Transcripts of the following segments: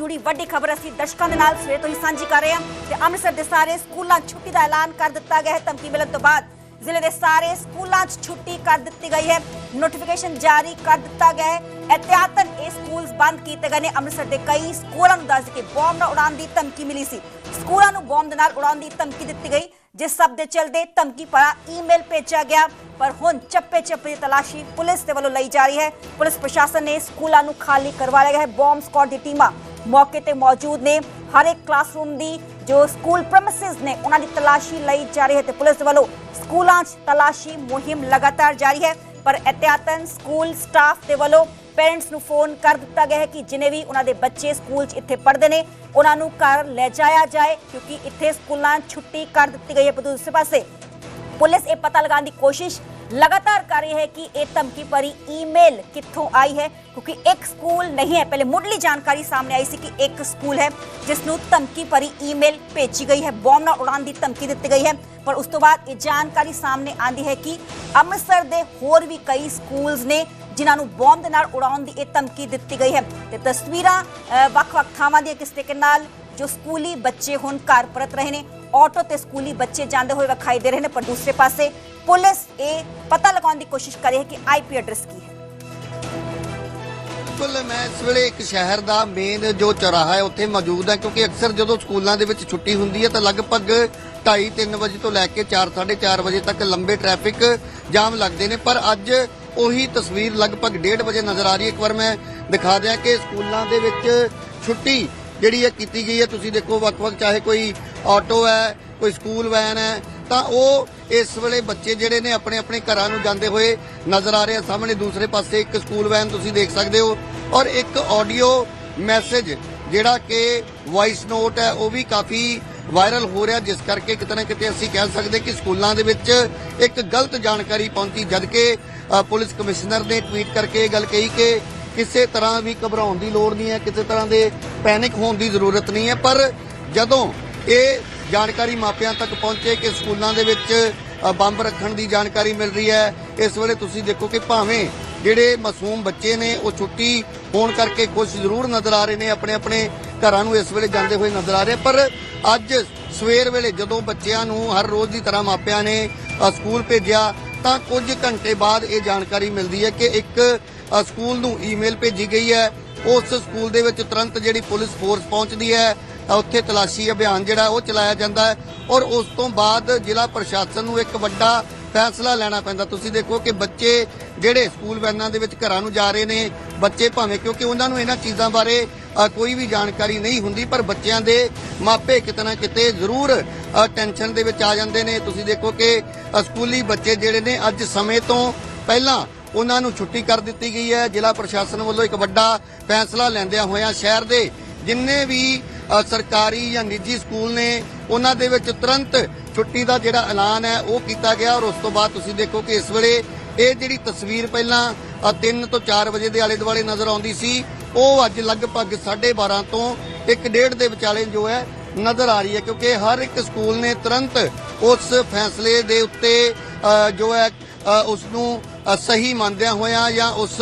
ਜੁੜੀ ਵੱਡੀ ਖਬਰ ਅਸੀਂ ਦਰਸ਼ਕਾਂ ਦੇ ਨਾਲ ਸਵੇਰ ਤੋਂ ਹੀ ਸਾਂਝੀ ਕਰ ਰਹੇ ਹਾਂ ਤੇ ਅੰਮ੍ਰਿਤਸਰ ਦੇ ਸਾਰੇ ਸਕੂਲਾਂ 'ਚ ਛੁੱਟੀ ਦਾ ਐਲਾਨ ਕਰ ਦਿੱਤਾ ਗਿਆ ਹੈ। ਧਮਕੀ ਮਿਲਣ ਤੋਂ ਬਾਅਦ ਜ਼ਿਲ੍ਹੇ ਦੇ ਸਾਰੇ ਸਕੂਲਾਂ 'ਚ ਛੁੱਟੀ ਕਰ ਦਿੱਤੀ ਗਈ ਹੈ। ਨੋਟੀਫਿਕੇਸ਼ਨ ਜਾਰੀ ਕਰ ਦਿੱਤਾ ਗਿਆ ਹੈ। ਇਹਤਿਆਤਨ ਇਹ ਸਕੂਲਸ ਬੰਦ ਕੀਤੇ ਗਏ ਨੇ। ਅੰਮ੍ਰਿਤਸਰ ਦੇ ਕਈ ਸਕੂਲਾਂ ਨੂੰ ਦੱਸ ਕੇ ਬੰਬ ਨਾਲ ਉਡਾਉਣ ਦੀ ਧਮਕੀ ਮਿਲੀ ਸੀ। ਸਕੂਲਾਂ ਨੂੰ ਬੰਬ ਦੇ ਨਾਲ ਉਡਾਉਣ ਦੀ ਧਮਕੀ ਦਿੱਤੀ ਗਈ, ਜਿਸ ਸਭ ਦੇ ਚਲਦੇ ਧਮਕੀ ਭਰਾ ਈਮੇਲ ਭੇਜਿਆ ਗਿਆ। ਪਰ ਹੁਣ ਚੱਪੇ ਚੱਪੇ ਦੀ ਤਲਾਸ਼ੀ ਪੁਲਿਸ ਦੇ ਵੱਲੋਂ ਲਈ ਜਾ ਰਹੀ ਹੈ। ਪੁਲਿਸ ਪ੍ਰਸ਼ਾਸਨ ਨੇ ਸਕੂਲਾਂ ਨੂੰ ਖਾਲੀ ਕਰਵਾ ਲਿਆ ਗਿਆ ਹੈ। ਬੰਬ ਸquad ਦੀ ਟੀਮਾਂ ਮੌਕੇ ਤੇ ਮੌਜੂਦ ਨੇ। ਹਰ ਇੱਕ ਕਲਾਸਰੂਮ ਦੀ ਜੋ ਸਕੂਲ ਪ੍ਰੈਮਿਸਿਸ ਨੇ, ਉਹਨਾਂ ਦੀ ਤਲਾਸ਼ੀ ਲਈ ਜਾ ਰਹੀ ਹੈ ਤੇ ਪੁਲਿਸ ਵੱਲੋਂ ਸਕੂਲਾਂ 'ਚ ਤਲਾਸ਼ੀ ਮੁਹਿੰਮ ਲਗਾਤਾਰ ਜਾਰੀ ਹੈ। ਪਰ ਇਹਤਿਆਤਨ ਸਕੂਲ ਸਟਾਫ ਦੇ ਵੱਲੋਂ ਪੇਰੈਂਟਸ ਨੂੰ ਫੋਨ ਕਰ ਦਿੱਤਾ ਗਿਆ ਹੈ ਕਿ ਜਿਨੇ ਵੀ ਉਹਨਾਂ ਦੇ ਬੱਚੇ ਸਕੂਲ 'ਚ ਇੱਥੇ ਪੜ੍ਹਦੇ ਨੇ, ਉਹਨਾਂ ਨੂੰ ਘਰ ਲੈ ਜਾਇਆ ਜਾਏ, ਕਿਉਂਕਿ ਇੱਥੇ ਸਕੂਲਾਂ ਛੁੱਟੀ ਕਰ ਦਿੱਤੀ ਗਈ ਹੈ। ਪਰ ਦੂਸਰੇ ਪਾਸੇ ਪੁਲਿਸ ਇਹ ਪਤਾ ਲਗਾਉਣ ਦੀ ਕੋਸ਼ਿਸ਼ ਲਗਾਤਾਰ ਕਰ ਰਹੀ ਹੈ ਕਿ ਇਹ ਧਮਕੀ ਭਰੀ ਈਮੇਲ ਕਿੱਥੋਂ ਆਈ ਹੈ? ਕਿਉਂਕਿ ਇੱਕ ਸਕੂਲ ਨਹੀਂ ਹੈ। ਪਹਿਲੇ ਮੁੱਢਲੀ ਜਾਣਕਾਰੀ ਸਾਹਮਣੇ ਆਈ ਸੀ ਕਿ ਇੱਕ ਸਕੂਲ ਹੈ, ਜਿਸ ਨੂੰ ਧਮਕੀ ਭਰੀ ਈਮੇਲ ਭੇਜੀ ਗਈ ਹੈ। ਬੰਬ ਨਾਲ ਉਡਾਉਣ ਦੀ ਧਮਕੀ ਦਿੱਤੀ ਗਈ ਹੈ। ਪਰ ਉਸ ਤੋਂ ਬਾਅਦ ਇਹ ਜਾਣਕਾਰੀ ਸਾਹਮਣੇ ਆਂਦੀ ਹੈ ਕਿ ਅੰਮ੍ਰਿਤਸਰ ਦੇ ਹੋਰ ਵੀ ਕਈ ਸਕੂਲਸ ਨੇ, ਜਿਨ੍ਹਾਂ ਨੂੰ ਬੰਬ ਦੇ ਨਾਲ ਉਡਾਉਣ ਦੀ ਇਹ ਧਮਕੀ ਦਿੱਤੀ ਗਈ ਹੈ। ਤੇ ਤਸਵੀਰਾਂ ਵੱਖ-ਵੱਖ ਥਾਵਾਂ ਦੀਆਂ ਕਿਸ ਤਰੀਕੇ ਨਾਲ ਜੋ ਸਕੂਲੀ ਬੱਚੇ ਹੁਣ ਘਰ ਪਰਤ ਰਹੇ ਨੇ, ਆਟੋ ਤੇ ਸਕੂਲੀ ਬੱਚੇ ਜਾਂਦੇ ਹੋਏ ਵਿਖਾਈ ਦੇ ਰਹੇ ਨੇ, ਪਰ ਦੂਸਰੇ ਪਾਸੇ ਪੁਲਿਸ ਇਹ ਪਤਾ ਲਗਾਉਣ ਦੀ ਕੋਸ਼ਿਸ਼ ਕਰ ਰਹੀ ਹੈ ਕਿ ਆਈਪੀ ਐਡਰੈਸ ਕੀ ਹੈ। ਬਿਲਕੁਲ, ਮੈਂ ਇਸ ਵੇਲੇ ਇੱਕ ਸ਼ਹਿਰ ਦਾ ਮੇਨ ਜੋ ਚੌਰਾਹਾ ਹੈ, ਉੱਥੇ ਮੌਜੂਦ ਹਾਂ, ਕਿਉਂਕਿ ਅਕਸਰ ਜਦੋਂ ਸਕੂਲਾਂ ਦੇ ਵਿੱਚ ਛੁੱਟੀ ਹੁੰਦੀ ਹੈ, ਤਾਂ ਲਗਭਗ 2:30 3 ਵਜੇ ਤੋਂ ਲੈ ਕੇ 4 4:30 ਵਜੇ ਤੱਕ ਲੰਬੇ ਟ੍ਰੈਫਿਕ ਜਾਮ ਲੱਗਦੇ ਨੇ, ਪਰ ਅੱਜ ਉਹੀ ਤਸਵੀਰ ਲਗਭਗ 1:30 ਵਜੇ ਨਜ਼ਰ ਆ ਰਹੀ ਹੈ। ਇੱਕ ਵਾਰ ਮੈਂ ਦਿਖਾ ਦਿਆਂ ਕਿ ਸਕੂਲਾਂ ਦੇ ਵਿੱਚ ਛੁੱਟੀ ਜਿਹੜੀ ਹੈ ਕੀਤੀ ਗਈ ਹੈ ਤੁਸੀਂ ਦੇਖੋ ਵੱਖ-ਵੱਖ ਚਾਹੇ ਕੋਈ ਆਟੋ ਹੈ ਕੋਈ ਸਕੂਲ ਵੈਨ ਹੈ ਤਾਂ ਉਹ ਇਸ ਵੇਲੇ ਬੱਚੇ ਜਿਹੜੇ ਨੇ ਆਪਣੇ ਆਪਣੇ ਘਰਾਂ ਨੂੰ ਜਾਂਦੇ ਹੋਏ ਨਜ਼ਰ ਆ ਰਹੇ ਆ। ਸਾਹਮਣੇ ਦੂਸਰੇ ਪਾਸੇ ਇੱਕ ਸਕੂਲ ਵੈਨ ਤੁਸੀਂ ਦੇਖ ਸਕਦੇ ਹੋ ਔਰ ਇੱਕ ਆਡੀਓ ਮੈਸੇਜ ਜਿਹੜਾ ਕਿ ਵੌਇਸ ਨੋਟ ਹੈ ਉਹ ਵੀ ਕਾਫੀ ਵਾਇਰਲ ਹੋ ਰਿਹਾ ਜਿਸ ਕਰਕੇ ਕਿਤੇ ਨਾ ਕਿਤੇ ਅਸੀਂ ਕਹਿ ਸਕਦੇ ਕਿ ਸਕੂਲਾਂ ਦੇ ਵਿੱਚ ਇੱਕ ਗਲਤ ਜਾਣਕਾਰੀ ਪਹੁੰਚੀ ਜਦਕਿ ਅ, ਪੁਲਿਸ ਕਮਿਸ਼ਨਰ ਨੇ ਟਵੀਟ ਕਰਕੇ ਇਹ ਗੱਲ ਕਹੀ ਕਿ ਕਿਸੇ ਤਰ੍ਹਾਂ ਵੀ ਘਬਰਾਉਣ ਦੀ ਲੋੜ ਨਹੀਂ ਹੈ, ਕਿਸੇ ਤਰ੍ਹਾਂ ਦੇ ਪੈਨਿਕ ਹੋਣ ਦੀ ਜ਼ਰੂਰਤ ਨਹੀਂ ਹੈ। ਪਰ ਜਦੋਂ ਇਹ ਜਾਣਕਾਰੀ ਮਾਪਿਆਂ ਤੱਕ ਪਹੁੰਚੇ ਕਿ ਸਕੂਲਾਂ ਦੇ ਵਿੱਚ ਬੰਬ ਰੱਖਣ ਦੀ ਜਾਣਕਾਰੀ ਮਿਲ ਰਹੀ ਹੈ, ਇਸ ਵੇਲੇ ਤੁਸੀਂ ਦੇਖੋ ਕਿ ਭਾਵੇਂ ਜਿਹੜੇ ਮਾਸੂਮ ਬੱਚੇ ਨੇ, ਉਹ ਛੁੱਟੀ ਹੋਣ ਕਰਕੇ ਖੁਸ਼ ਜ਼ਰੂਰ ਨਜ਼ਰ ਆ ਰਹੇ ਨੇ ਆਪਣੇ ਆਪਣੇ ਘਰਾਂ ਨੂੰ ਇਸ ਵੇਲੇ ਜਾਂਦੇ ਹੋਏ ਨਜ਼ਰ ਆ ਰਹੇ ਪਰ ਅੱਜ ਸਵੇਰ ਵੇਲੇ ਜਦੋਂ ਬੱਚਿਆਂ ਨੂੰ ਹਰ ਰੋਜ਼ ਦੀ ਤਰ੍ਹਾਂ ਮਾਪਿਆਂ ਨੇ ਸਕੂਲ ਭੇਜਿਆ, ਤਾਂ ਕੁਝ ਘੰਟੇ ਬਾਅਦ ਇਹ ਜਾਣਕਾਰੀ ਮਿਲਦੀ ਹੈ ਕਿ ਇੱਕ ਸਕੂਲ ਨੂੰ ਈਮੇਲ ਭੇਜੀ ਗਈ ਹੈ। ਉਸ ਸਕੂਲ ਦੇ ਵਿੱਚ ਤੁਰੰਤ ਜਿਹੜੀ ਪੁਲਿਸ ਫੋਰਸ ਪਹੁੰਚਦੀ ਹੈ ਉੱਥੇ ਤਲਾਸ਼ੀ ਅਭਿਆਨ ਜਿਹੜਾ ਉਹ ਚਲਾਇਆ ਜਾਂਦਾ ਹੈ ਔਰ ਉਸ ਤੋਂ ਬਾਅਦ ਜ਼ਿਲ੍ਹਾ ਪ੍ਰਸ਼ਾਸਨ ਨੂੰ ਇੱਕ ਵੱਡਾ ਫੈਸਲਾ ਲੈਣਾ ਪੈਂਦਾ। ਤੁਸੀਂ ਦੇਖੋ ਕਿ ਬੱਚੇ ਜਿਹੜੇ ਸਕੂਲ ਵੈਨਾਂ ਦੇ ਵਿੱਚ ਘਰਾਂ ਨੂੰ ਜਾ ਰਹੇ ਨੇ ਬੱਚੇ ਭਾਵੇਂ ਕਿਉਂਕਿ ਉਹਨਾਂ ਨੂੰ ਇਹਨਾਂ ਚੀਜ਼ਾਂ ਬਾਰੇ ਕੋਈ ਵੀ ਜਾਣਕਾਰੀ ਨਹੀਂ ਹੁੰਦੀ ਪਰ ਬੱਚਿਆਂ ਦੇ ਮਾਪੇ ਕਿਤੇ ਨਾ ਕਿਤੇ ਜ਼ਰੂਰ ਅ, ਟੈਨਸ਼ਨ ਦੇ ਵਿੱਚ ਆ ਜਾਂਦੇ ਨੇ। ਤੁਸੀਂ ਦੇਖੋ ਕਿ ਸਕੂਲੀ ਬੱਚੇ ਜਿਹੜੇ ਨੇ ਅੱਜ ਸਮੇਂ ਤੋਂ ਪਹਿਲਾਂ ਉਹਨਾਂ ਨੂੰ ਛੁੱਟੀ ਕਰ ਦਿੱਤੀ ਗਈ ਹੈ। ਜ਼ਿਲ੍ਹਾ ਪ੍ਰਸ਼ਾਸਨ ਵੱਲੋਂ ਇੱਕ ਵੱਡਾ ਫੈਸਲਾ ਲੈਂਦਿਆਂ ਹੋਇਆਂ ਸ਼ਹਿਰ ਦੇ ਜਿੰਨੇ ਵੀ ਸਰਕਾਰੀ ਜਾਂ ਨਿੱਜੀ ਸਕੂਲ ਨੇ ਉਹਨਾਂ ਦੇ ਵਿੱਚ ਤੁਰੰਤ ਛੁੱਟੀ ਦਾ ਜਿਹੜਾ ਐਲਾਨ ਹੈ ਉਹ ਕੀਤਾ ਗਿਆ ਔਰ ਉਸ ਤੋਂ ਬਾਅਦ ਤੁਸੀਂ ਦੇਖੋ ਕਿ ਇਸ ਵੇਲੇ ਇਹ ਜਿਹੜੀ ਤਸਵੀਰ ਪਹਿਲਾਂ 3 ਤੋਂ 4 ਵਜੇ ਦੇ ਆਲੇ ਦੁਆਲੇ ਨਜ਼ਰ ਆਉਂਦੀ ਸੀ ਉਹ ਅੱਜ ਲਗਭਗ 12:30 ਤੋਂ 1:30 ਦੇ ਵਿਚਾਲੇ ਜੋ ਹੈ ਨਜ਼ਰ ਆ ਰਹੀ ਹੈ ਕਿਉਂਕਿ ਹਰ ਇੱਕ ਸਕੂਲ ਨੇ ਤੁਰੰਤ ਉਸ ਫੈਸਲੇ ਦੇ ਉੱਤੇ ਜੋ ਹੈ ਅ, ਉਸ ਨੂੰ ਸਹੀ ਮੰਨਦਿਆਂ ਹੋਇਆਂ ਜਾਂ ਉਸ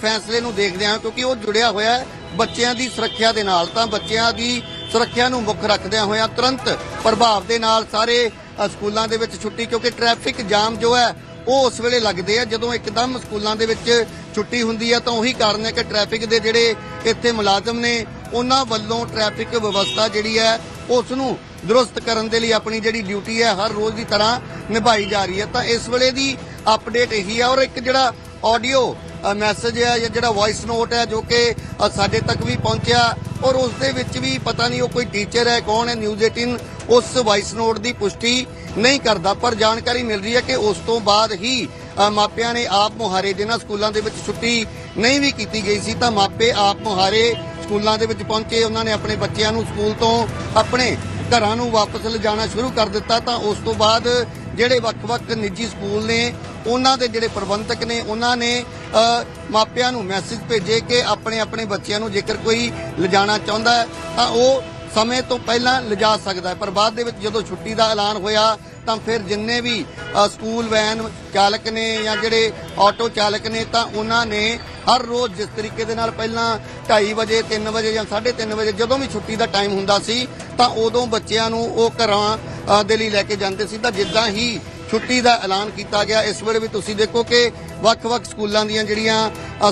ਫੈਸਲੇ ਨੂੰ ਦੇਖਦਿਆਂ ਹੋਇਆਂ, ਕਿਉਂਕਿ ਉਹ ਜੁੜਿਆ ਹੋਇਆ ਹੈ ਬੱਚਿਆਂ ਦੀ ਸੁਰੱਖਿਆ ਦੇ ਨਾਲ, ਤਾਂ ਬੱਚਿਆਂ ਦੀ ਸੁਰੱਖਿਆ ਨੂੰ ਮੁੱਖ ਰੱਖਦਿਆਂ ਹੋਇਆਂ ਤੁਰੰਤ ਪ੍ਰਭਾਵ ਦੇ ਨਾਲ ਸਾਰੇ ਸਕੂਲਾਂ ਦੇ ਵਿੱਚ ਛੁੱਟੀ, ਕਿਉਂਕਿ ਟ੍ਰੈਫਿਕ ਜਾਮ ਜੋ ਹੈ, ਉਹ ਉਸ ਵੇਲੇ ਲੱਗਦੇ ਆ, ਜਦੋਂ ਇੱਕਦਮ ਸਕੂਲਾਂ ਦੇ ਵਿੱਚ ਛੁੱਟੀ ਹੁੰਦੀ ਹੈ, ਤਾਂ ਉਹੀ ਕਾਰਨ ਹੈ ਕਿ ਟ੍ਰੈਫਿਕ ਦੇ ਜਿਹੜੇ ਇੱਥੇ ਮੁਲਾਜ਼ਮ ਨੇ, ਉਹਨਾਂ ਵੱਲੋਂ ਟ੍ਰੈਫਿਕ ਵਿਵਸਥਾ ਜਿਹੜੀ ਹੈ, ਉਸ ਨੂੰ ਦਰੁਸਤ ਕਰਨ ਦੇ ਲਈ ਆਪਣੀ ਜਿਹੜੀ ਡਿਊਟੀ ਹੈ, ਹਰ ਰੋਜ਼ ਦੀ ਤਰ੍ਹਾਂ ਨਿਭਾਈ ਜਾ ਰਹੀ ਹੈ। ਤਾਂ ਇਸ ਵੇਲੇ ਦੀ ਅਪਡੇਟ ਇਹੀ ਹੈ ਔਰ ਇੱਕ ਜਿਹੜਾ ਆਡੀਓ ਮੈਸੇਜ ਹੈ ਜਾਂ ਜਿਹੜਾ ਵੌਇਸ ਨੋਟ ਹੈ ਜੋ ਕਿ ਸਾਡੇ ਤੱਕ ਵੀ ਪਹੁੰਚਿਆ ਔਰ ਉਸ ਦੇ ਵਿੱਚ ਵੀ ਪਤਾ ਨਹੀਂ ਉਹ ਕੋਈ ਟੀਚਰ ਹੈ, ਕੌਣ ਹੈ ਨਿਊਜ਼ 18 ਉਸ ਵਾਇਸ ਨੋਟ ਦੀ ਪੁਸ਼ਟੀ ਨਹੀਂ ਕਰਦਾ, ਪਰ ਜਾਣਕਾਰੀ ਮਿਲ ਰਹੀ ਹੈ ਕਿ ਉਸ ਤੋਂ ਬਾਅਦ ਹੀ ਮਾਪਿਆਂ ਨੇ ਆਪ ਮੁਹਾਰੇ ਜਿਹਨਾਂ ਸਕੂਲਾਂ ਦੇ ਵਿੱਚ ਛੁੱਟੀ ਨਹੀਂ ਵੀ ਕੀਤੀ ਗਈ ਸੀ, ਤਾਂ ਮਾਪੇ ਆਪ ਮੁਹਾਰੇ ਸਕੂਲਾਂ ਦੇ ਵਿੱਚ ਪਹੁੰਚੇ, ਉਹਨਾਂ ਨੇ ਆਪਣੇ ਬੱਚਿਆਂ ਨੂੰ ਸਕੂਲ ਤੋਂ ਆਪਣੇ ਘਰਾਂ ਨੂੰ ਵਾਪਸ ਲਿਜਾਣਾ ਸ਼ੁਰੂ ਕਰ ਦਿੱਤਾ, ਤਾਂ ਉਸ ਤੋਂ ਬਾਅਦ ਜਿਹੜੇ ਵੱਖ-ਵੱਖ ਨਿੱਜੀ ਸਕੂਲ ਨੇ ਉਹਨਾਂ ਦੇ ਜਿਹੜੇ ਪ੍ਰਬੰਧਕ ਨੇ, ਉਹਨਾਂ ਨੇ ਮਾਪਿਆਂ ਨੂੰ ਮੈਸੇਜ ਭੇਜੇ ਕਿ ਆਪਣੇ ਆਪਣੇ ਬੱਚਿਆਂ ਨੂੰ ਜੇਕਰ ਕੋਈ ਲਿਜਾਣਾ ਚਾਹੁੰਦਾ ਹੈ, ਤਾਂ ਉਹ ਸਮੇਂ ਤੋਂ ਪਹਿਲਾਂ ਲਿਜਾ ਸਕਦਾ ਹੈ। ਪਰ ਬਾਅਦ ਦੇ ਵਿੱਚ ਜਦੋਂ ਛੁੱਟੀ ਦਾ ਐਲਾਨ ਹੋਇਆ, ਤਾਂ ਫਿਰ ਜਿੰਨੇ ਵੀ ਸਕੂਲ ਵੈਨ ਚਾਲਕ ਨੇ ਜਾਂ ਜਿਹੜੇ ਆਟੋ ਚਾਲਕ ਨੇ, ਤਾਂ ਉਹਨਾਂ ਨੇ ਹਰ ਰੋਜ਼ ਜਿਸ ਤਰੀਕੇ ਦੇ ਨਾਲ ਪਹਿਲਾਂ 2:30 ਵਜੇ 3 ਵਜੇ ਜਾਂ 3:30 ਵਜੇ ਜਦੋਂ ਵੀ ਛੁੱਟੀ ਦਾ ਟਾਈਮ ਹੁੰਦਾ ਸੀ, ਤਾਂ ਉਦੋਂ ਬੱਚਿਆਂ ਨੂੰ ਉਹ ਘਰਾਂ ਦੇ ਲਈ ਲੈ ਕੇ ਜਾਂਦੇ ਸੀ। ਤਾਂ ਜਿੱਦਾਂ ਹੀ ਛੁੱਟੀ ਦਾ ਐਲਾਨ ਕੀਤਾ ਗਿਆ। ਇਸ ਵੇਲੇ ਵੀ ਤੁਸੀਂ ਦੇਖੋ ਕਿ ਵੱਖ-ਵੱਖ ਸਕੂਲਾਂ ਦੀਆਂ ਜਿਹੜੀਆਂ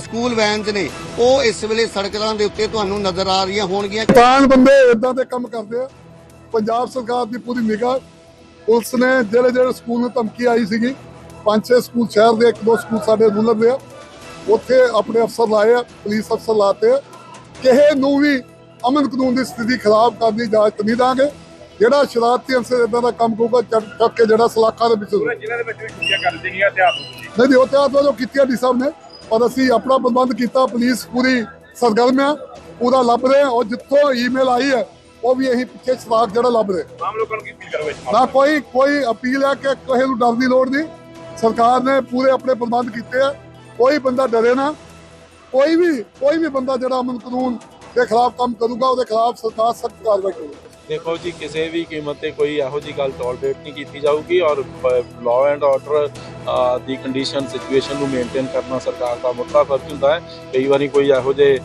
ਸਕੂਲ ਵੈਨਸ ਨੇ, ਉਹ ਇਸ ਵੇਲੇ ਸੜਕਾਂ ਦੇ ਉੱਤੇ ਤੁਹਾਨੂੰ ਨਜ਼ਰ ਆ ਰਹੀਆਂ ਹੋਣਗੀਆਂ। ਕਿਸਾਨ ਬੰਦੇ ਇਦਾਂ ਦੇ ਕੰਮ ਕਰਦੇ ਆ। ਪੰਜਾਬ ਸਰਕਾਰ ਦੀ ਪੂਰੀ ਨਿਗਾਹ, ਪੁਲਿਸ ਨੇ ਜਿਹੜੇ ਜਿਹੜੇ ਸਕੂਲ ਨੂੰ ਧਮਕੀ ਆਈ ਸੀਗੀ ਪੰਜ ਛੇ ਸਕੂਲ ਸ਼ਹਿਰ ਦੇ ਇੱਕ ਦੋ ਸਕੂਲ ਸਾਡੇ ਰੂਰਲ ਦੇ ਆ। ਉੱਥੇ ਆਪਣੇ ਅਫਸਰ ਲਾਏ ਆ, ਪੁਲਿਸ ਅਫਸਰ ਲਾਤੇ ਆ। ਕਿਸੇ ਨੂੰ ਵੀ ਅਮਨ ਕਾਨੂੰਨ ਦੀ ਸਥਿਤੀ ਖਰਾਬ ਕਰਨ ਦੀ ਇਜਾਜ਼ਤ ਨਹੀਂ ਦਾਂਗੇ। ਜਿਹੜਾ ਸ਼ਰਾਰਤੀ ਅਨਸਰ ਇਦਾਂ ਦਾ ਕੰਮ ਕਰੂਗਾ ਚੱਕ ਕੇ ਜਿਹੜਾ ਸਲਾਖਾਂ ਦੇ ਵਿੱਚ ਜ਼ਿਲ੍ਹੇ ਦੇ ਵਿੱਚ ਵੀ ਛੁੱਟੀਆਂ ਕਰ ਦਿੱਤੀਆਂ ਅਧਿਆਪਕ ਜੀ ਨਹੀਂ ਨਹੀਂ ਉਹ ਤੇ ਆਤਵਾ ਜੋ ਕੀਤੀਆਂ ਡੀ ਸਾਹਿਬ ਨੇ ਪਰ ਅਸੀਂ ਆਪਣਾ ਪ੍ਰਬੰਧ ਕੀਤਾ ਪੁਲਿਸ ਪੂਰੀ ਸਰਗਰਮ ਆ ਪੂਰਾ ਲੱਭ ਰਹੇ ਔਰ ਜਿੱਥੋਂ ਈਮੇਲ ਆਈ ਹੈ ਉਹ ਵੀ ਅਸੀਂ ਪਿੱਛੇ ਸਵਾਗ ਜਿਹੜਾ ਲੱਭ ਰਹੇ। ਆਮ ਲੋਕਾਂ ਨੂੰ ਕੀ ਅਪੀਲ ਕਰੋ ਇਸ ਨਾ ਕੋਈ ਕੋਈ ਅਪੀਲ ਹੈ ਕਿ ਕਿਸੇ ਨੂੰ ਡਰ ਦੀ ਲੋੜ ਨਹੀਂ। ਸਰਕਾਰ ਨੇ ਪੂਰੇ ਆਪਣੇ ਪ੍ਰਬੰਧ ਕੀਤੇ ਆ ਕੋਈ ਬੰਦਾ ਡਰੇ ਨਾ ਕੋਈ ਵੀ ਕੋਈ ਵੀ ਬੰਦਾ ਜਿਹੜਾ ਅਮਨ ਕਾਨੂੰਨ ਦੇ ਖਿਲਾਫ ਕੰਮ ਕਰੂਗਾ ਉਹਦੇ ਖਿਲਾਫ ਸਰਕਾਰ ਸਖਤ ਕਾਰਵਾਈ ਕਰੂਗੀ। ਦੇਖੋ ਜੀ ਕਿਸੇ ਵੀ ਕੀਮਤ ਤੇ ਕੋਈ ਇਹੋ ਜੀ ਗੱਲ ਟੋਲਰੇਟ ਨਹੀਂ ਕੀਤੀ ਜਾਊਗੀ ਔਰ ਲਾਅ ਐਂਡ ਆਰਡਰ ਦੀ ਕੰਡੀਸ਼ਨ ਸਿਚੁਏਸ਼ਨ ਨੂੰ ਮੇਨਟੇਨ ਕਰਨਾ ਸਰਕਾਰ ਦਾ ਮੁੱਢਲਾ ਫਰਜ਼ ਹੁੰਦਾ ਹੈ। ਕਈ ਵਾਰੀ ਕੋਈ ਇਹੋ ਜੇ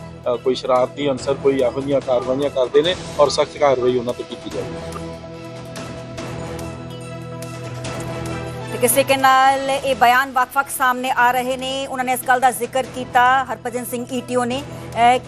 ਕੋਈ ਸ਼ਰਾਰਤੀ ਅਨਸਰ ਕੋਈ ਇਹੋ ਜਿਹੀਆਂ ਕਾਰਵਾਈਆਂ ਕਰਦੇ ਨੇ ਔਰ ਸਖਤ ਕਾਰਵਾਈ ਉਹਨਾਂ ਤੇ ਕੀਤੀ ਜਾਊਗੀ। ਕਿਸੇ ਕੇ ਨਾਲ ਇਹ ਬਿਆਨ ਵੱਖ-ਵੱਖ ਸਾਹਮਣੇ ਆ ਰਹੇ ਨੇ। ਉਹਨਾਂ ਨੇ ਇਸ ਗੱਲ ਦਾ ਜ਼ਿਕਰ ਕੀਤਾ। ਹਰਭਜਨ ਸਿੰਘ ਈਟੀਓ ਨੇ। ਅਹ,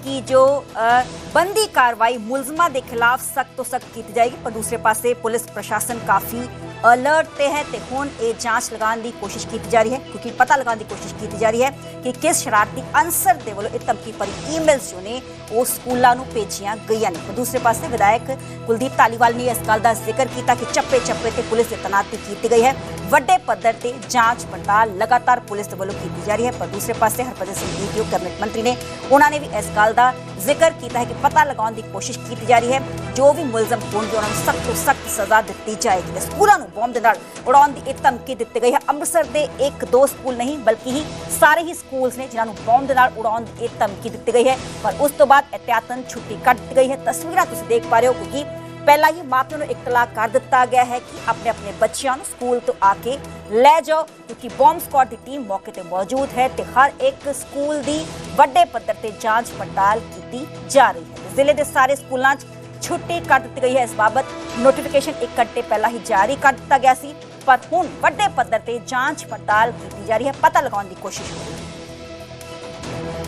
ਕਿ ਜੋ ਅਹ, ਬੰਦੀ ਕਾਰਵਾਈ ਮੁਲਜ਼ਮਾਂ ਦੇ ਖਿਲਾਫ ਸਖਤ ਤੋਂ ਸਖਤ ਕੀਤੀ ਜਾਏਗੀ ਪਰ ਦੂਸਰੇ ਪਾਸੇ ਪੁਲਿਸ ਪ੍ਰਸ਼ਾਸਨ ਕਾਫੀ ਅਲਰਟ ਤੇ ਹੈ ਤੇ ਹੁਣ ਇਹ ਜਾਂਚ ਲਗਾਉਣ ਦੀ ਕੋਸ਼ਿਸ਼ ਕੀਤੀ ਜਾ ਰਹੀ ਹੈ, ਕਿਉਂਕਿ ਪਤਾ ਲਗਾਉਣ ਦੀ ਕੋਸ਼ਿਸ਼ ਕੀਤੀ ਜਾ ਰਹੀ ਹੈ ਕਿ ਕਿਸ ਸ਼ਰਾਰਤੀ ਅਨਸਰ ਦੇ ਵੱਲੋਂ ਇਹ ਧਮਕੀ ਭਰੀ ਈਮੇਲਸ ਜੋ ਨੇ, ਉਹ ਸਕੂਲਾਂ ਨੂੰ ਭੇਜੀਆਂ ਗਈਆਂ ਨੇ। ਦੂਸਰੇ ਪਾਸੇ ਵਿਧਾਇਕ ਕੁਲਦੀਪ ਧਾਲੀਵਾਲ ਨੇ ਇਸ ਗੱਲ ਦਾ ਜ਼ਿਕਰ ਕੀਤਾ ਕਿ ਚੱਪੇ ਚੱਪੇ ਤੇ ਪੁਲਿਸ ਦੀ ਤੈਨਾਤੀ ਕੀਤੀ ਗਈ ਹੈ। ਵੱਡੇ ਪੱਧਰ ਤੇ ਜਾਂਚ ਪੜਤਾਲ ਲਗਾਤਾਰ ਪੁਲਿਸ ਦੇ ਵੱਲੋਂ ਕੀਤੀ ਜਾ ਰਹੀ ਹੈ, ਪਰ ਦੂਸਰੇ ਪਾਸੇ ਹਰਭਜਨ ਸਿੰਘ ਜੀ ਜੋ ਕੈਬਨਿਟ ਮੰਤਰੀ ਨੇ, ਉਹਨਾਂ ਨੇ ਵੀ ਇਸ ਗੱਲ ਦਾ ਜ਼ਿਕਰ ਕੀਤਾ ਹੈ ਕਿ ਪਤਾ ਲਗਾਉਣ ਦੀ ਕੋਸ਼ਿਸ਼ ਕੀਤੀ ਜਾ ਰਹੀ ਹੈ। ਜੋ ਵੀ ਮੁਲਜ਼ਮ ਹੋਣਗੇ, ਉਹਨਾਂ ਨੂੰ ਸਖਤ ਤੋਂ ਸਖਤ ਸਜ਼ਾ ਦਿੱਤੀ ਜਾਏਗੀ ਸਕੂਲਾਂ ਨੂੰ ਬੰਬ ਦੇ ਨਾਲ ਉਡਾਉਣ ਦੀ ਇਹ ਧਮਕੀ ਦਿੱਤੀ ਗਈ ਹੈ। ਅੰਮ੍ਰਿਤਸਰ ਦੇ ਇੱਕ ਦੋ ਸਕੂਲ ਨਹੀਂ, ਬਲਕਿ ਹੀ ਸਾਰੇ ਹੀ ਸਕੂਲਸ ਨੇ ਜਿਨ੍ਹਾਂ ਨੂੰ ਬੰਬ ਦੇ ਨਾਲ ਉਡਾਉਣ ਦੀ ਇਹ ਧਮਕੀ ਦਿੱਤੀ ਗਈ ਹੈ। ਪਰ ਉਸ ਤੋਂ ਬਾਅਦ ਇhtiyatan ਛੁੱਟੀ ਕੱਟ ਦਿੱਤੀ ਗਈ ਹੈ। ਤਸਵੀਰਾਂ ਤੁਸੀਂ ਦੇਖ ਪਾ ਰਹੇ ਹੋ, ਕਿਉਂਕਿ ਪਹਿਲਾਂ ਹੀ ਮਾਪਿਆਂ ਨੂੰ ਇਤਲਾਹ ਕਰ ਦਿੱਤਾ ਗਿਆ ਹੈ ਕਿ ਆਪਣੇ ਆਪਣੇ ਬੱਚਿਆਂ ਨੂੰ ਸਕੂਲ ਤੋਂ ਆ ਕੇ ਲੈ ਜਾਓ, ਕਿਉਂਕਿ ਬੰਬ ਸquad ਦੀ ਟੀਮ ਮੌਕੇ ਤੇ ਮੌਜੂਦ ਹੈ ਤੇ ਹਰ ਇੱਕ ਸਕੂਲ ਦੀ ਵੱਡੇ ਪੱਧਰ ਤੇ ਜਾਂਚ ਪੜਤਾਲ ਕੀਤੀ ਜਾ ਰਹੀ ਹੈ। ਜ਼ਿਲ੍ਹੇ ਦੇ ਸਾਰੇ ਸਕੂਲਾਂ 'ਚ ਛੁੱਟੀ ਕਰ ਦਿੱਤੀ ਗਈ ਹੈ। ਇਸ ਬਾਬਤ ਨੋਟੀਫਿਕੇਸ਼ਨ 1 ਘੰਟੇ ਪਹਿਲਾਂ ਹੀ ਜਾਰੀ ਕਰ ਦਿੱਤਾ ਗਿਆ ਸੀ, ਪਰ ਹੁਣ ਵੱਡੇ ਪੱਧਰ ਤੇ ਜਾਂਚ ਪੜਤਾਲ ਕੀਤੀ ਜਾ ਰਹੀ ਹੈ। ਪਤਾ ਲਗਾਉਣ ਦੀ ਕੋਸ਼ਿਸ਼ ਹੋ ਰਹੀ ਹੈ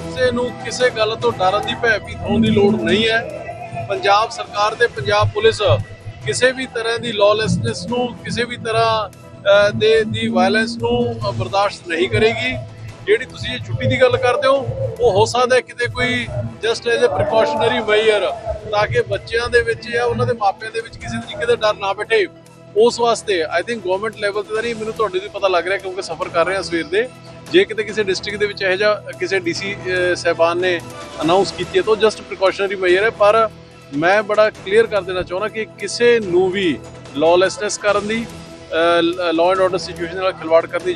ਕਿਸੇ ਨੂੰ ਕਿਸੇ ਗੱਲ ਤੋਂ ਡਰਨ ਦੀ ਭੈਭੀਤ ਹੋਣ ਦੀ ਲੋੜ ਨਹੀਂ ਹੈ। ਪੰਜਾਬ ਸਰਕਾਰ ਤੇ ਪੰਜਾਬ ਪੁਲਿਸ ਕਿਸੇ ਵੀ ਤਰ੍ਹਾਂ ਦੀ ਲੌਲੈਸਨੈਸ ਨੂੰ, ਕਿਸੇ ਵੀ ਤਰ੍ਹਾਂ ਦੇ, ਦੀ ਵਾਇਲੈਂਸ ਨੂੰ ਬਰਦਾਸ਼ਤ ਨਹੀਂ ਕਰੇਗੀ। ਜਿਹੜੀ ਤੁਸੀਂ ਇਹ ਛੁੱਟੀ ਦੀ ਗੱਲ ਕਰਦੇ ਹੋ, ਉਹ ਹੋ ਸਕਦਾ ਹੈ ਕਿਤੇ ਕੋਈ just as a precautionary measure ਤਾਂ ਕਿ ਬੱਚਿਆਂ ਦੇ ਵਿੱਚ ਜਾਂ ਉਹਨਾਂ ਦੇ ਮਾਪਿਆਂ ਦੇ ਵਿੱਚ ਕਿਸੇ ਤਰੀਕੇ ਦਾ ਡਰ ਨਾ ਬੈਠੇ। ਉਸ ਵਾਸਤੇ ਆਈ ਥਿੰਕ ਗਵਰਨਮੈਂਟ ਲੈਵਲ ਤੇ ਤਾਂ ਨਹੀਂ, ਮੈਨੂੰ ਤੁਹਾਡੇ ਦੀ ਪਤਾ ਲੱਗ ਰਿਹਾ ਕਿਉਂਕਿ ਸਫ਼ਰ ਕਰ ਰਹੇ ਹਾਂ ਸਵੇਰ ਦੇ। ਜੇ ਕਿਤੇ ਕਿਸੇ ਡਿਸਟ੍ਰਿਕਟ ਦੇ ਵਿੱਚ ਇਹੋ ਜਿਹਾ ਕਿਸੇ ਡੀਸੀ ਸਹਿਬਾਨ ਨੇ ਅਨਾਉਂਸ ਕੀਤੀ ਹੈ ਤਾਂ ਜਸਟ ਪ੍ਰੀਕਾਸ਼ਨਰੀ ਮੈਜ਼ਰ ਹੈ, ਪਰ ਮੈਂ ਬੜਾ ਕਲੀਅਰ ਕਰ ਦੇਣਾ ਚਾਹੁੰਦਾ ਕਿ ਕਿਸੇ ਨੂੰ ਵੀ ਲੌਲੈਸਨੈਸ ਕਰਨ ਦੀ ਲਾਅ ਐਂਡ ਆਰਡਰ ਸਿਚੁਏਸ਼ਨ ਨਾਲ ਖਿਲਵਾੜ ਕਰਨ ਦੀ